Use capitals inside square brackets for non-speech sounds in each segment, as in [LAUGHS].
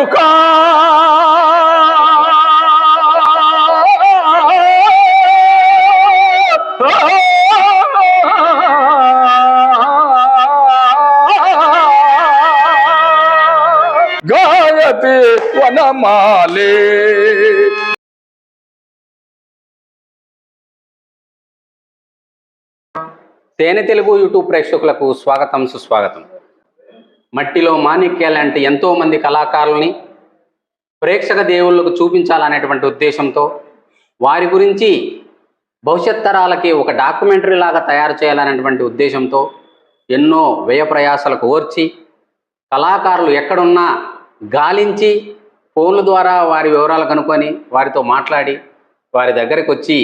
కొడుకా గాయతి వనమాలే. తేనె తెలుగు యూట్యూబ్ ప్రేక్షకులకు స్వాగతం సుస్వాగతం. మట్టిలో మాణిక్యాలంటే ఎంతో మంది కళాకారుల్ని ప్రేక్షక దేవుళ్ళకు చూపించాలనేటువంటి ఉద్దేశంతో వారి గురించి భవిష్యత్ తరాలకి ఒక డాక్యుమెంటరీ లాగా తయారు చేయాలనేటువంటి ఉద్దేశంతో ఎన్నో వ్యయ ప్రయాసాలకు ఓర్చి కళాకారులు ఎక్కడున్నా గాలించి ఫోన్ల ద్వారా వారి వివరాలు కనుక్కొని వారితో మాట్లాడి వారి దగ్గరికి వచ్చి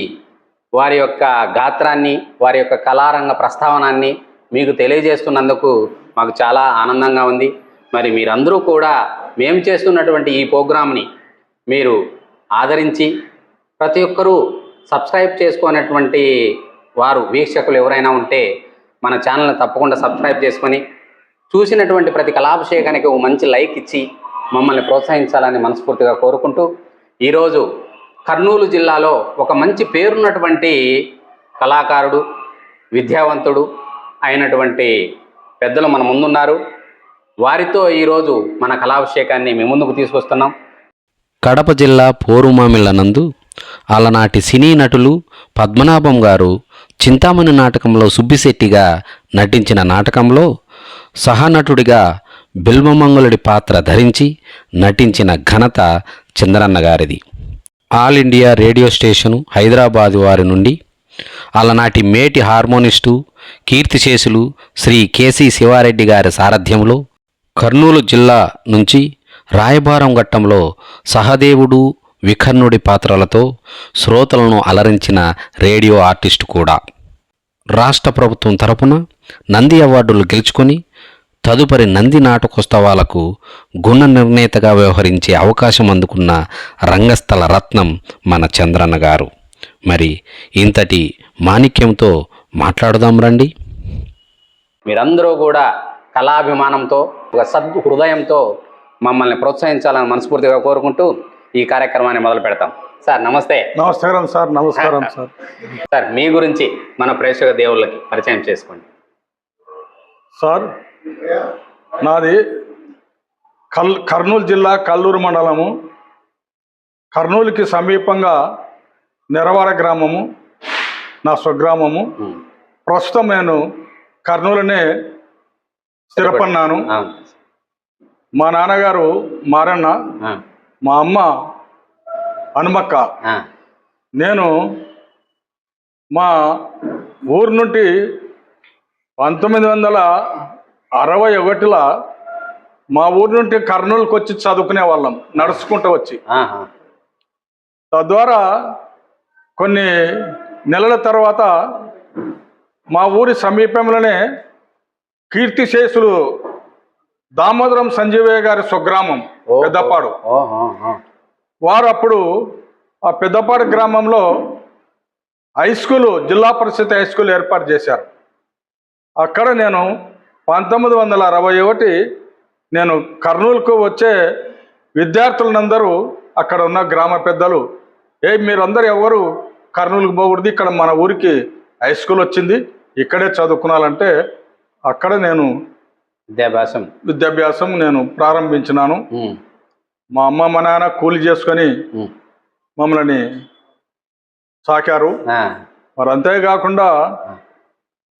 వారి యొక్క గాత్రాన్ని వారి యొక్క కళారంగ ప్రస్తావనాన్ని మీకు తెలియజేస్తున్నందుకు మాకు చాలా ఆనందంగా ఉంది. మరి మీరందరూ కూడా మేము చేస్తున్నటువంటి ఈ ప్రోగ్రామ్ని మీరు ఆదరించి ప్రతి ఒక్కరూ సబ్స్క్రైబ్ చేసుకునేటువంటి వారు వీక్షకులు ఎవరైనా ఉంటే మన ఛానల్ని తప్పకుండా సబ్స్క్రైబ్ చేసుకొని చూసినటువంటి ప్రతి కళాభిషేకానికి ఒక మంచి లైక్ ఇచ్చి మమ్మల్ని ప్రోత్సహించాలని మనస్ఫూర్తిగా కోరుకుంటూ ఈరోజు కర్నూలు జిల్లాలో ఒక మంచి పేరున్నటువంటి కళాకారుడు విద్యావంతుడు అయినటువంటి పెద్దలు మన ముందున్నారు. వారితో ఈరోజు మన కళాభిషేకాన్ని మీ ముందుకు తీసుకొస్తున్నాం. కడప జిల్లా పోరుమామిళ్ళ నందు అలనాటి సినీ నటులు పద్మనాభం గారు చింతామణి నాటకంలో సుబ్బిశెట్టిగా నటించిన నాటకంలో సహనటుడిగా బిల్వమంగులుడి పాత్ర ధరించి నటించిన ఘనత చంద్రన్న గారిది. All India radio station Hyderabad వారి నుండి అలనాటి మేటి హార్మోనిస్టు కీర్తిశేషులు శ్రీ కేసీ శివారెడ్డి గారి సారథ్యంలో కర్నూలు జిల్లా నుంచి రాయబారం ఘట్టంలో సహదేవుడు వికర్ణుడి పాత్రలతో శ్రోతలను అలరించిన రేడియో ఆర్టిస్టు కూడా. రాష్ట్ర ప్రభుత్వం తరపున నంది అవార్డులు గెలుచుకొని తదుపరి నంది నాటకోత్సవాలకు గుణ నిర్ణేతగా వ్యవహరించే అవకాశం అందుకున్న రంగస్థల రత్నం మన చంద్రన్న గారు. మరి ఇంతటి మాణిక్యంతో మాట్లాడుదాం రండి. మీరందరూ కూడా కళాభిమానంతో ఒక సద్ హృదయంతో మమ్మల్ని ప్రోత్సహించాలని మనస్ఫూర్తిగా కోరుకుంటూ ఈ కార్యక్రమాన్ని మొదలు పెడతాం. సార్ నమస్తే. నమస్కారం సార్ నమస్కారం సార్. సార్ మీ గురించి మన ప్రేక్షక దేవుళ్ళకి పరిచయం చేసుకోండి. సార్ నాది కల్ కర్నూలు జిల్లా కల్లూరు మండలము. కర్నూలుకి సమీపంగా నెరవాడ గ్రామము నా స్వగ్రామము. ప్రస్తుతం నేను కర్నూలునే స్థిరపన్నాను మా నాన్నగారు మారన్న మా అమ్మ హనుమక్క. నేను మా ఊరు నుండి పంతొమ్మిది వందల అరవై ఒకటిలో మా ఊరు నుండి కర్నూలుకి వచ్చి చదువుకునే వాళ్ళం నడుచుకుంటూ వచ్చి. తద్వారా కొన్ని నెలల తర్వాత మా ఊరి సమీపంలోనే కీర్తిశేషులు దామోదరం సంజీవయ్య గారి స్వగ్రామం. పెద్దపాడు. వారు అప్పుడు ఆ పెద్దపాడు గ్రామంలో హై స్కూలు జిల్లా పరిషత్ హై స్కూల్ ఏర్పాటు చేశారు అక్కడ నేను పంతొమ్మిది వందల అరవై ఒకటి నేను కర్నూలుకు వచ్చే విద్యార్థులందరూ అక్కడ ఉన్న గ్రామ పెద్దలు ఏ మీరందరూ ఎవరు కర్నూలుకు పోకూడదు. ఇక్కడ మన ఊరికి హై స్కూల్ వచ్చింది. ఇక్కడే చదువుకున్నాలంటే అక్కడ నేను విద్యాభ్యాసం. విద్యాభ్యాసం నేను ప్రారంభించినాను. మా అమ్మ మా నాన్న కూలి చేసుకొని మమ్మల్ని సాకారు. మరి అంతేకాకుండా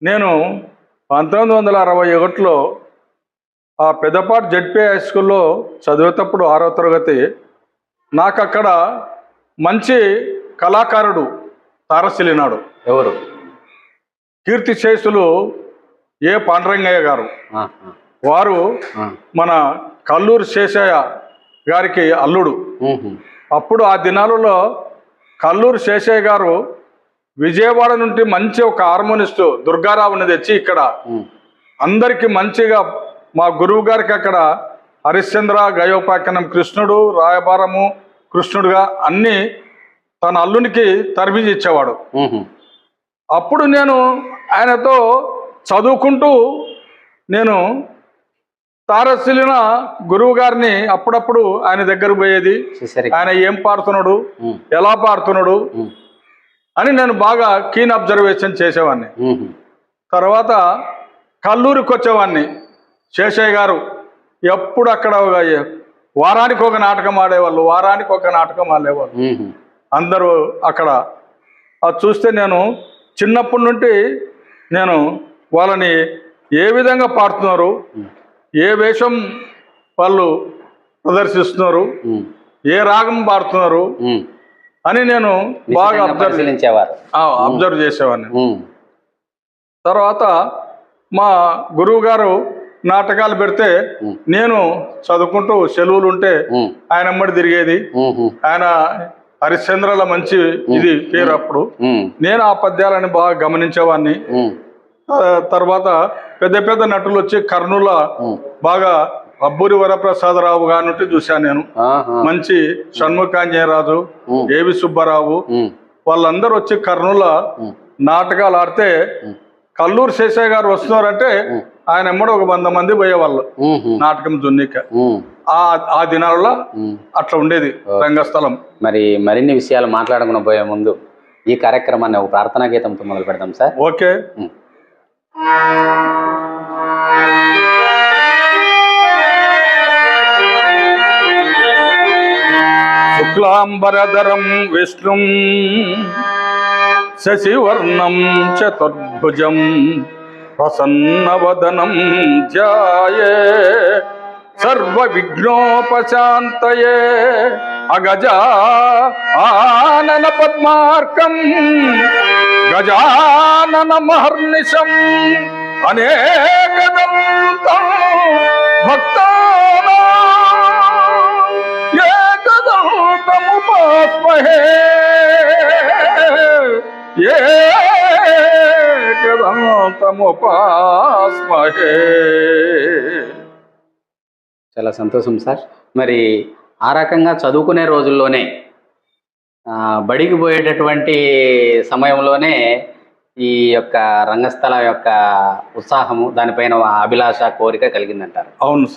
నేను పంతొమ్మిది వందల అరవై ఒకటిలో ఆ పెద్దపాటి జడ్పీ హై స్కూల్లో చదివేటప్పుడు ఆరో తరగతి నాకు అక్కడ మంచి కళాకారుడు తారసిలినాడు ఎవరు? కీర్తి శేషులు ఏ పాండరంగయ్య గారు? వారు మన కల్లూరు శేషయ్య గారికి అల్లుడు. అప్పుడు ఆ దినాలలో కల్లూరు శేషయ్య గారు విజయవాడ నుండి మంచి ఒక హార్మోనిస్టు దుర్గారావుని తెచ్చి ఇక్కడ అందరికీ మంచిగా మా గురువు గారికి అక్కడ హరిశ్చంద్ర గయోపాఖ్యానం కృష్ణుడు రాయబారము కృష్ణుడుగా అన్నీ తన అల్లునికి తరబిజి ఇచ్చేవాడు. అప్పుడు నేను ఆయనతో చదువుకుంటూ నేను తారసిలిన గురువు గారిని అప్పుడప్పుడు ఆయన దగ్గర పోయేది. ఆయన ఏం పాడుతున్నాడు? ఎలా పాడుతున్నాడు? అని నేను బాగా కీన్ అబ్జర్వేషన్ చేసేవాడిని తర్వాత కల్లూరికి వచ్చేవాడిని శేషయ్య గారు ఎప్పుడు అక్కడ వారానికి ఒక నాటకం ఆడేవాళ్ళు వారానికి ఒక నాటకం ఆడేవాళ్ళు. అందరూ అక్కడ. అది చూస్తే నేను చిన్నప్పటి నుండి నేను వాళ్ళని ఏ విధంగా పాడుతున్నారు ఏ వేషం వాళ్ళు ప్రదర్శిస్తున్నారు ఏ రాగం పాడుతున్నారు. అని నేను బాగా అబ్జర్వ్ అబ్జర్వ్ చేసేవాడిని. తర్వాత మా గురువు గారు నాటకాలు పెడితే. నేను చదువుకుంటూ సెలవులు ఉంటే ఆయన అమ్మడి తిరిగేది. ఆయన హరిశ్చంద్రల మంచి ఇది పేరు అప్పుడు. నేను ఆ పద్యాలని బాగా గమనించేవాడిని తర్వాత పెద్ద పెద్ద నటులు వచ్చి కర్నూల. బాగా అబ్బూరి వరప్రసాదరావు గారి చూశాను నేను. మంచి షణ్ముఖాంజయరాజు. ఏవి సుబ్బారావు వాళ్ళందరూ వచ్చి కర్నూల నాటకాలు ఆడితే. కల్లూరు శేషయ్య గారు వస్తున్నారంటే ఆయన ఎమ్మడ ఒక వంద మంది పోయేవాళ్ళు నాటకం దున్నిక ఉమ్, ఆ ఆ దినాలలో. అట్లా ఉండేది రంగస్థలం. మరి మరిన్ని విషయాలు మాట్లాడుకుని పోయే ముందు ఈ కార్యక్రమాన్ని ఒక ప్రార్థనా గీతంతో మొదలు పెడదాం సార్. ఓకే. శుక్లాంబరధరం విష్ణుం శశివర్ణం చతుర్భుజం ప్రసన్నవదనం ధ్యాయే सर्वविघ्नोपशान्तये अगजा आननपद्मार्कम् गजाननमहर्निशम् अनेकदन्तम् भक्ताना। एकदन्तमुपास्महे एकदन्तमुपास्महे। చాలా సంతోషం సార్. మరి ఆ రకంగా చదువుకునే రోజుల్లోనే బడికి పోయేటటువంటి సమయంలోనే ఈ యొక్క రంగస్థల యొక్క ఉత్సాహము దానిపైన అభిలాష కోరిక కలిగిందంటారు. అవును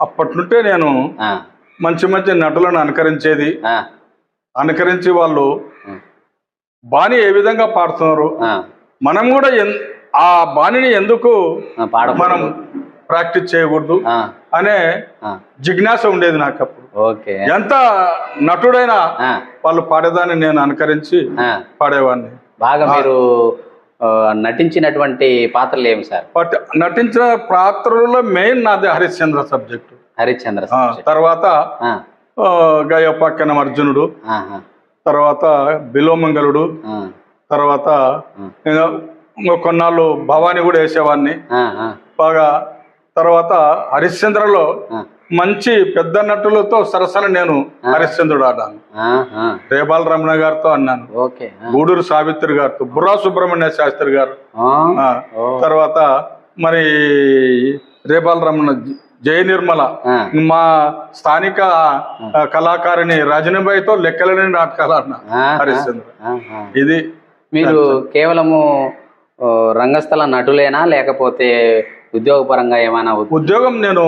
అప్పటి నుండే నేను మంచి మంచి నటులను అనుకరించేది. అనుకరించి వాళ్ళు. బాణి ఏ విధంగా పాడుతున్నారు? మనం కూడా ఎన్- ఆ బాణిని ఎందుకు. మనం ప్రాక్టీస్ చేయకూడదు అనే జిజ్ఞాస ఉండేది నాకు అప్పుడు ఓకే. ఎంత నటుడైనా వాళ్ళు పాడేదాన్ని నేను అనుకరించి పాడేవాడిని. బాగా మీరు నటించినటువంటి పాత్రలు ఏమి సార్? నటించిన పాత్రలో మెయిన్ నాది హరిశ్చంద్ర సబ్జెక్టు. హరిశ్చంద్ర. తర్వాత ఆ, గయపక్కన అర్జునుడు. తర్వాత బిలోమంగళుడు తర్వాత కొన్నాళ్ళు భవాని కూడా వేసేవాడిని. బాగా తర్వాత హరిశ్చంద్రలో మంచి పెద్ద నటులతో సరసన నేను హరిశ్చంద్రుడు ఆడాను. రేబాల రమణ గారితో అన్నాను. గూడూరు సావిత్రి గారితో బుర్రా సుబ్రహ్మణ్య శాస్త్రి గారు. తర్వాత మరి రేపాల రమణ జయ నిర్మల మా స్థానిక కళాకారిణి రజనీబాయితో లెక్కలేని నాటకాలు అన్నా హరిశ్చంద్ర. ఇది మీరు కేవలము రంగస్థల నటులేనా లేకపోతే ఉద్యోగపరంగా ఏమైనా ఉద్యోగం నేను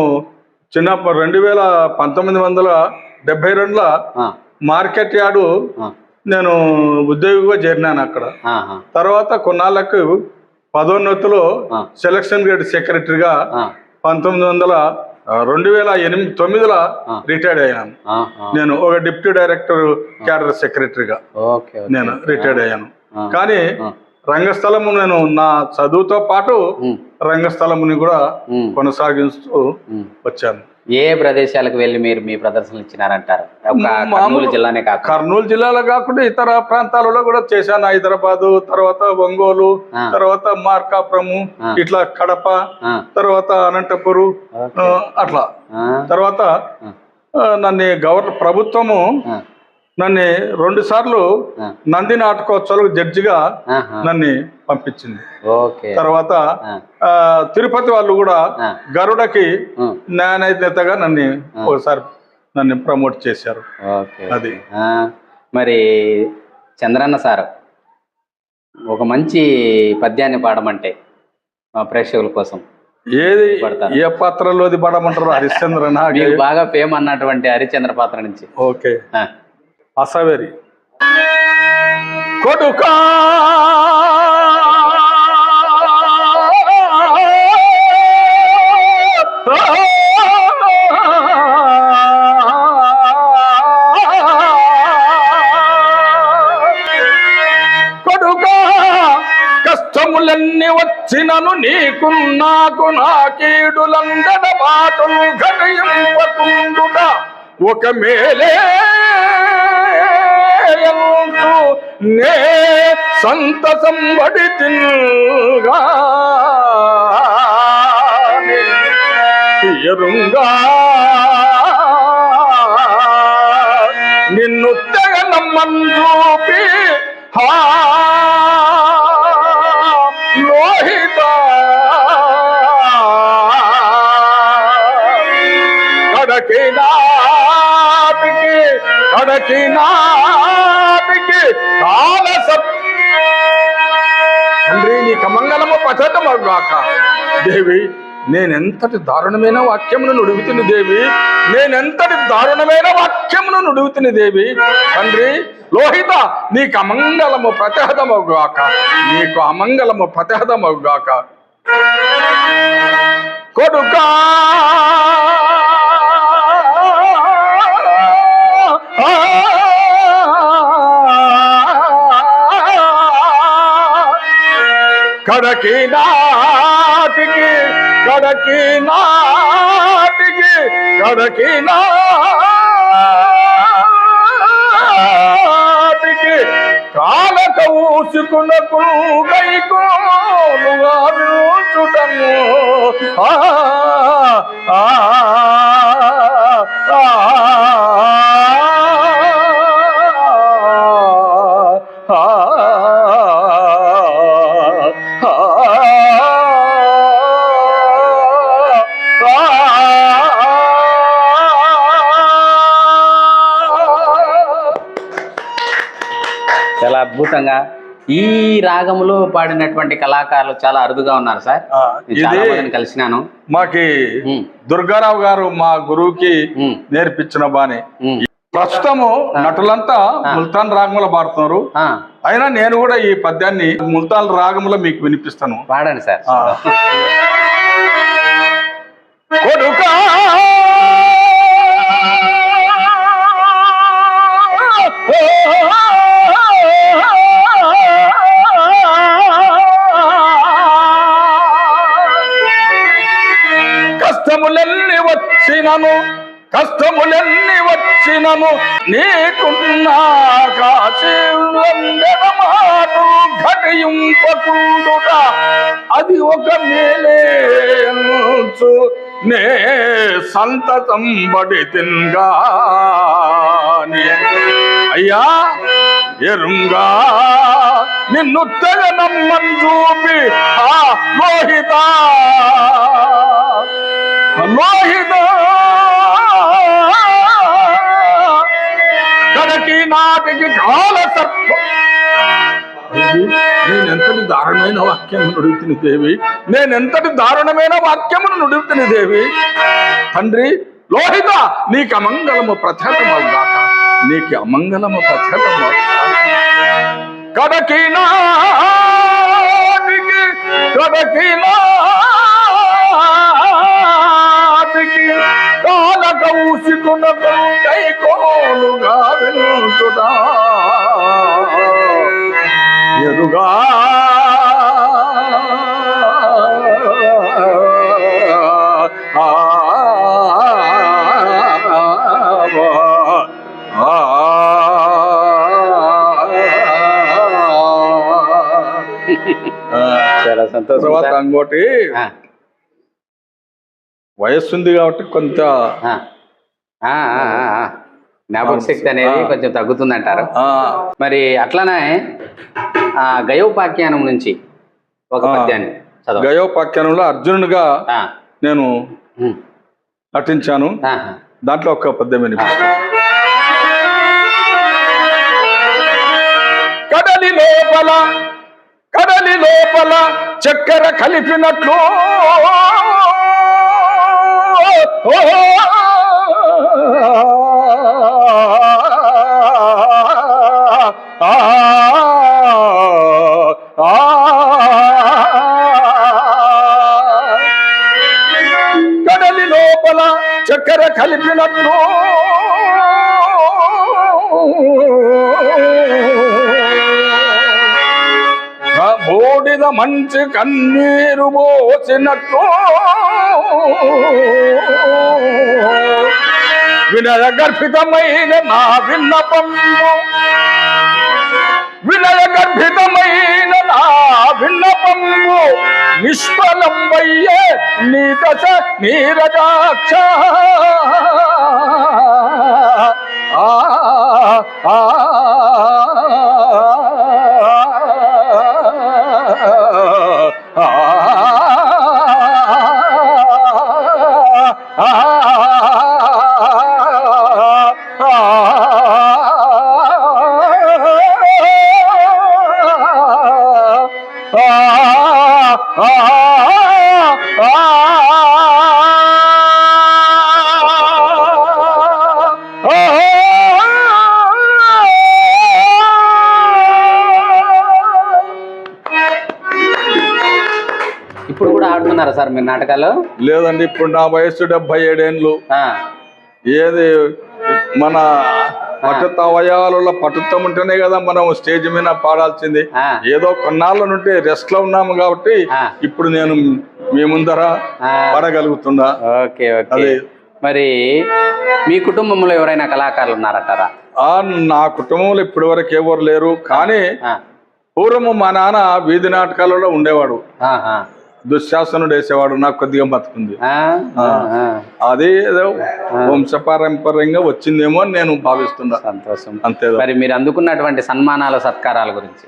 చిన్నప్పుడు రెండు వేల పంతొమ్మిది వందల డెబ్బై రెండులో మార్కెట్ యార్డు నేను ఉద్యోగిగా చేరినాను అక్కడ తర్వాత కొన్నాళ్ళకు పదోన్నతిలో. సెలక్షన్ గ్రేడ్ సెక్రటరీగా పంతొమ్మిది వందల రెండు వేల ఎనిమిది తొమ్మిదిలో రిటైర్డ్ అయ్యాను. నేను ఒక డిప్యూటీ డైరెక్టర్ క్యాడర్ సెక్రటరీగా. నేను రిటైర్డ్ అయ్యాను. కానీ ఆ. రంగస్థలము నేను నా చదువుతో పాటు రంగస్థలముని కూడా కొనసాగిస్తూ. వచ్చాను. ఏ ప్రదేశాలకు వెళ్ళి మీరు మీ ప్రదర్శనలు ఇచ్చినారంటారు? కర్నూలు జిల్లానే కాకుండా. కర్నూలు జిల్లాలో కాకుండా ఇతర ప్రాంతాలలో కూడా చేశాను. హైదరాబాదు తర్వాత ఒంగోలు. తర్వాత మార్కాపురము. ఇట్లా కడప తర్వాత అనంతపురు అట్లా. తర్వాత నన్ను గవర్న ప్రభుత్వము నన్ను రెండు సార్లు. నంది నాటకోత్సవాలకు జడ్జిగా. నన్ను పంపించింది. ఓకే. తర్వాత తిరుపతి వాళ్ళు కూడా. గరుడకి న్యాయనేతగా నన్ను ఒకసారి నన్ను ప్రమోట్ చేశారు. అది. మరి చంద్రన్న సార్ ఒక మంచి పద్యాన్ని పాడమంటే మా ప్రేక్షకుల కోసం. ఏది. ఏ పాత్రలోది పడమంటారు? హరిశ్చంద్ర బాగా ఫేమ్ అన్నటువంటి హరిచంద్ర పాత్ర నుంచి. ఓకే. అసవేరి కొడుకా! కష్టములన్నీ వచ్చినను నీకు నాకు నా కీడులందడ బాటలు ఘటయింపకుండుట ఒక మేలే ఎంతు నే సంతసం పడితిల్గా ఎరుంగా. నిన్ను తెగనమ్మూపి హా. లోహిత. కడకి నాటికి కడకి నాటికి మంగళము దేవి నేనెంతటి దారుణమైన వాక్యమును నుడుగుతుని దేవి? నేనెంతటి దారుణమైన వాక్యమును నుడుగుతుని దేవి? తండ్రి లోహిత నీకు అమంగళము ప్రతిహతమవుగాక. నీకు అమంగళము ప్రతిహతమవుగాక. కొడుకా! కడకి నాటికి కడకి నాటికి కడకి నాటికి కాలక ఊసుకునకు గైకోలుగా చూటము ఆ ఆ. చాలా అద్భుతంగా ఈ రాగములో పాడినటువంటి కళాకారులు చాలా అరుదుగా ఉన్నారు సార్. కలిసినాను. మాకి దుర్గారావు గారు మా గురువుకి నేర్పించిన బాని ఉమ్. ప్రస్తుతము నటులంతా ముల్తాన్ రాగముల పాడుతున్నారు. అయినా నేను కూడా ఈ పద్యాన్ని ముల్తాన్ రాగములో మీకు వినిపిస్తాను. పాడండి సార్. కొడుకా కష్టములన్నీ వచ్చినను కష్టములన్నీ వచ్చినను నీకున్నా కాశీమాటు ఘటింపకుండుట. అది ఒక మేలేచు నే సంతతం బడి తిన్గాని. అయ్యా ఎరుంగా నిన్ను తెగ నమ్మని చూపి ఆ లోహిత నాటికి కాల నేనెంతటి దారుణమైన వాక్యమును నుడుగుతుని దేవి? నేనెంతటి దారుణమైన వాక్యమును నుడుగుతుని దేవి? తండ్రి లోహిత నీకు అమంగళము ప్రత్యేకమవుగాక నీకు అమంగళము ప్రత్యేకమవుగాక కడకి నాటికి కడకి నా మూసుకున్న కై కోలుగా వెళ్తుట ఎరుగా. చాలా సంతోషం ఇంకోటి వయస్సు ఉంది కాబట్టి కొంత జ్ఞాపక శక్తి అనేది కొంచెం తగ్గుతుందంటారు. ఆ, మరి అట్లానే ఆ గయోపాఖ్యానం నుంచి ఒక. పద్యాన్ని గయోపాఖ్యానంలో అర్జునుడిగా నేను నటించాను. దాంట్లో ఒక పద్యం కడలి లోపల కడలి లోపల చక్కెర కలిపినట్లు. ఆ, కడలి లోపల చక్కెర కలిపినట్లు. బోడిద మంచి కన్నీరు పోసినట్టు వినయ గర్భితమైన నా విన్నపము వినయ గర్భితమైన నా విన్నపము నిష్ఫలంబయ్యే నీ దశ నీరజాక్ష ఆ ఆ. ఇప్పుడు కూడా ఆడుతున్నారా సార్ మీరు నాటకాలు? లేదండి ఇప్పుడు నా వయస్సు డెబ్బై ఏడేండ్లు. ఆ, ఏది మన పట్టుత అవయవాలలో పట్టుత్వం ఉంటేనే కదా మనం స్టేజ్ మీద పాడాల్సింది. ఏదో కొన్నాళ్ళ నుండి రెస్ట్లో ఉన్నాము కాబట్టి. ఇప్పుడు నేను మీ ముందర. పాడగలుగుతున్నా. Okay okay. మరి మీ కుటుంబంలో ఎవరైనా కళాకారులు ఉన్నారంటారా? నా కుటుంబంలో ఇప్పటి వరకు ఎవరు లేరు. కానీ పూర్వము మా నాన్న వీధి నాటకాలలో ఉండేవాడు. దుశ్శాసనుడు వేసేవాడు. నాకు కొద్దిగా బతుకుంది. అది ఏదో వంశపారంపర్యంగా వచ్చిందేమో అని నేను భావిస్తున్నా. సంతోషం. అంతే మరి మీరు అందుకున్నటువంటి సన్మానాల సత్కారాల గురించి?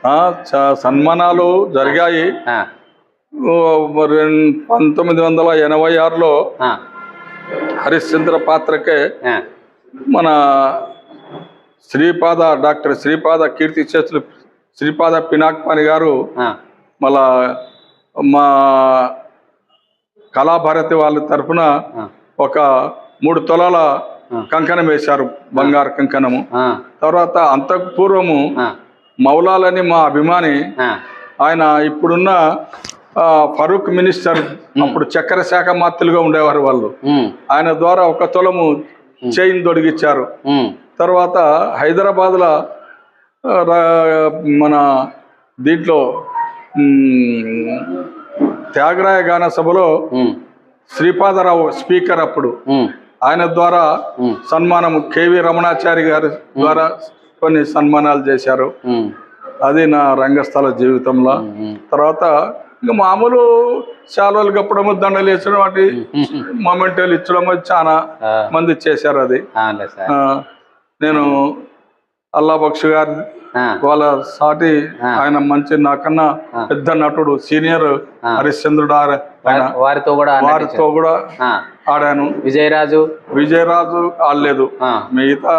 సన్మానాలు జరిగాయి. పంతొమ్మిది వందల ఎనభై ఆరులో హరిశ్చంద్ర పాత్రకే మన శ్రీపాద డాక్టర్ శ్రీపాద కీర్తి చేతులు శ్రీపాద పినాక్పాని గారు మళ్ళా మా కళాభారతి వాళ్ళ తరఫున ఒక మూడు తొలాల కంకణం వేశారు బంగారు కంకణము. తర్వాత అంతకు పూర్వము మౌలాలని మా అభిమాని ఆయన ఇప్పుడున్న ఫరూక్ మినిస్టర్ అప్పుడు చక్కెర శాఖ మాత్రులుగా ఉండేవారు వాళ్ళు. ఆయన ద్వారా ఒక తులము చైన్ తొడిగిచ్చారు. తర్వాత హైదరాబాద్లో మన దీంట్లో త్యాగరాయ గాన సభలో శ్రీపాదరావు స్పీకర్ అప్పుడు ఆయన ద్వారా సన్మానం కేవి రమణాచారి గారి ద్వారా కొన్ని సన్మానాలు చేశారు. అది నా రంగస్థల జీవితంలో. తర్వాత ఇంకా మామూలు శాలువలు కప్పడం దండలు వేసడం వాటి [LAUGHS] మొమెంటోలు ఇచ్చడం చాలా మంది చేశారు అది. నేను అల్లా బక్షు గారి వాళ్ళ సాటి. ఆయన మంచి నాకన్నా. పెద్ద నటుడు సీనియర్. హరిశ్చంద్రుడు వారితో కూడా వారితో కూడా ఆడాను. విజయరాజు? విజయరాజు ఆడలేదు. మిగతా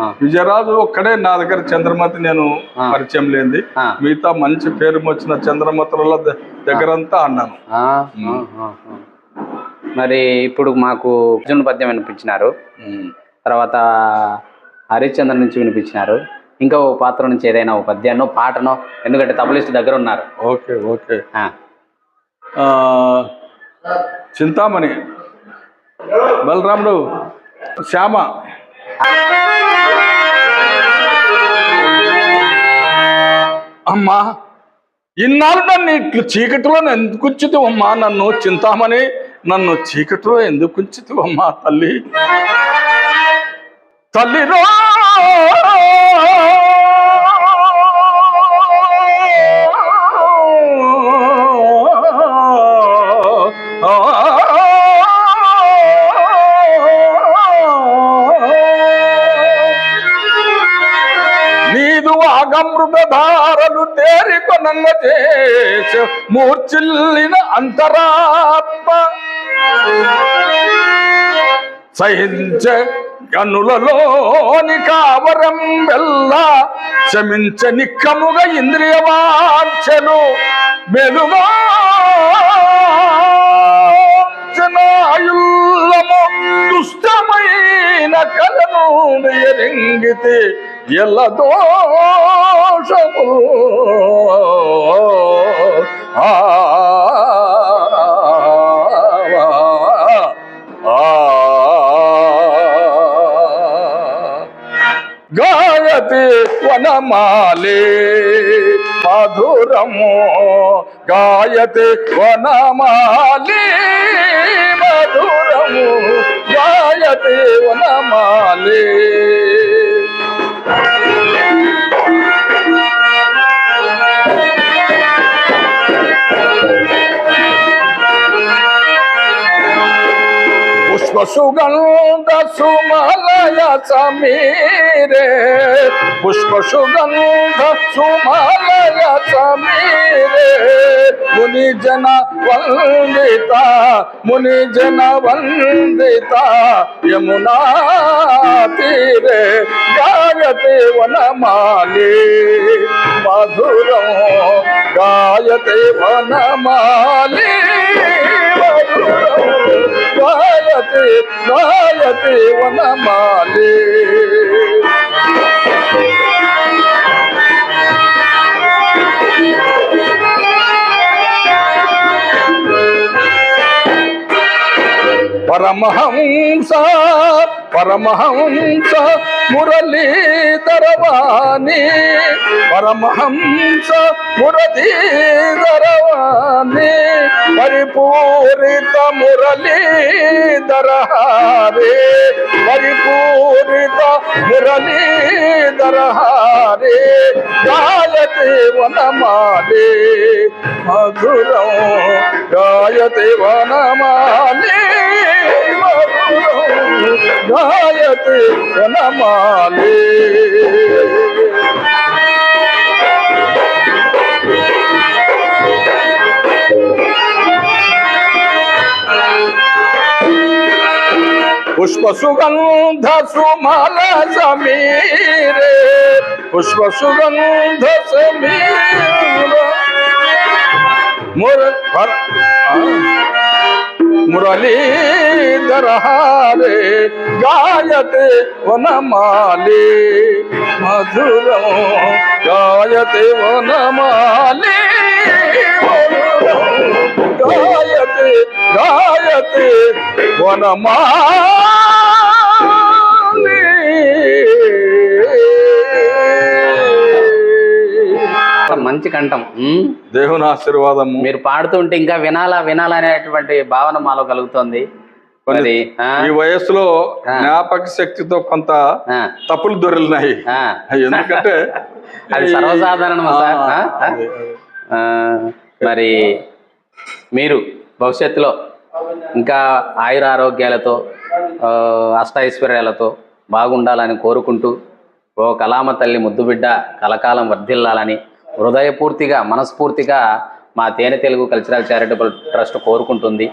విజయరాజు ఒక్కడే నా దగ్గర చంద్రమతి నేను. పరిచయం లేనిది. ఆ. మిగతా మంచి పేరు వచ్చిన చంద్రమతుల దగ్గరంతా అన్నాను. మరి ఇప్పుడు మాకు అర్జున్ పద్యం వినిపించినారు. తర్వాత హరిశ్చంద్ర నుంచి వినిపించినారు. ఇంకా ఓ పాత్ర నుంచి ఏదైనా ఓ పద్యాన్నో పాటనో ఎందుకంటే తబలిస్ట్ దగ్గర ఉన్నారు. Okay okay. చింతామణి. బలరాముడు శ్యామ. అమ్మా ఇన్నాళ్ళు నన్ను ఇట్లు చీకటిలో ఎందుకు ఉంచుతావమ్మా? నన్ను చింతామని నన్ను చీకటిలో ఎందుకు ఉంచుతావమ్మా తల్లి? తల్లిరో! తేరికొనంగ చేసే మూర్చిల్లిన అంతరాత్మ. సహించ గనులలోని కావరం వెళ్ళ శమించ నిక్కముగా ఇంద్రియ వాంఛను మెలుగాయుల్లము దుష్టమైన కలను ఎరింగితే ఎల్ల దోషము వనమాలే. మధురము గాయతే వనమాలే. మధురము గాయతే వనమాలే. పుష్ప సుగంధ సుమలయ సమీరే. పుష్ప సుగంధ సుమలయ సమీరే. ముని జన వందిత ముని జన వందిత యమునా తీరే. గాయతే వనమాలి మధురం గాయతే వనమాలి మధురం. గాయతే గాయతే వనమాలి. పరమహంస పరమహంస మురళీధరవాణి పరమహంస మురళీధరవాణి పరిపూరిత మురళీధరహారే పరిపూరిత మురళీధరహారే గాయతే వనమాలే మధురం గాయతే వనమాలే. గాయతే వనమాలే పుష్ప సుగంధ సుమల సమీరే పుష్ప సుగంధ సమీర మురళీ మురళీధరహారే గాయతే వనమాలి. మధురం గాయతే వనమాలి. గాయతే గాయతే వనమాలి. మంచి కంఠం. దేవుని ఆశీర్వాదము. మీరు పాడుతుంటే ఇంకా వినాలా వినాలా అనేటువంటి భావన మాలో కలుగుతోంది. ఆ, ఈ వయస్సులో. జ్ఞాపక శక్తితో కొంత తప్పులు దొరికినాయి. [LAUGHS] ఎందుకంటే అది సర్వసాధారణం మరి మీరు భవిష్యత్తులో ఇంకా ఆయుర ఆరోగ్యాలతో అష్టైశ్వర్యాలతో బాగుండాలని కోరుకుంటూ ఓ కలామ తల్లి ముద్దుబిడ్డ కలకాలం వర్ధిల్లాలని హృదయపూర్తిగా మనస్ఫూర్తిగా మా తేనె తెలుగు కల్చరల్ చారిటబుల్ ట్రస్ట్ కోరుకుంటుంది.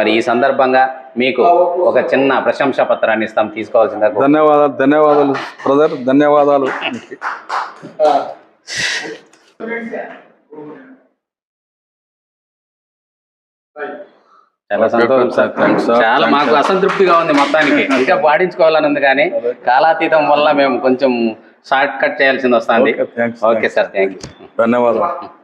మరి ఈ సందర్భంగా మీకు ఒక చిన్న ప్రశంసా పత్రాన్ని ఇస్తాం తీసుకోవాల్సిందిగా కోరు- ధన్యవాదాలు ధన్యవాదాలు బ్రదర్ ధన్యవాదాలు. చాలా సంతోషం సార్. చాలా మాకు. అసంతృప్తిగా ఉంది మొత్తానికి. ఇంకా పాటించుకోవాలని ఉంది కానీ కాలాతీతం వల్ల మేము కొంచెం షార్ట్ కట్ చేయాల్సింది వస్తుంది. ఓకే. సార్ థ్యాంక్ యూ ధన్యవాదాలు.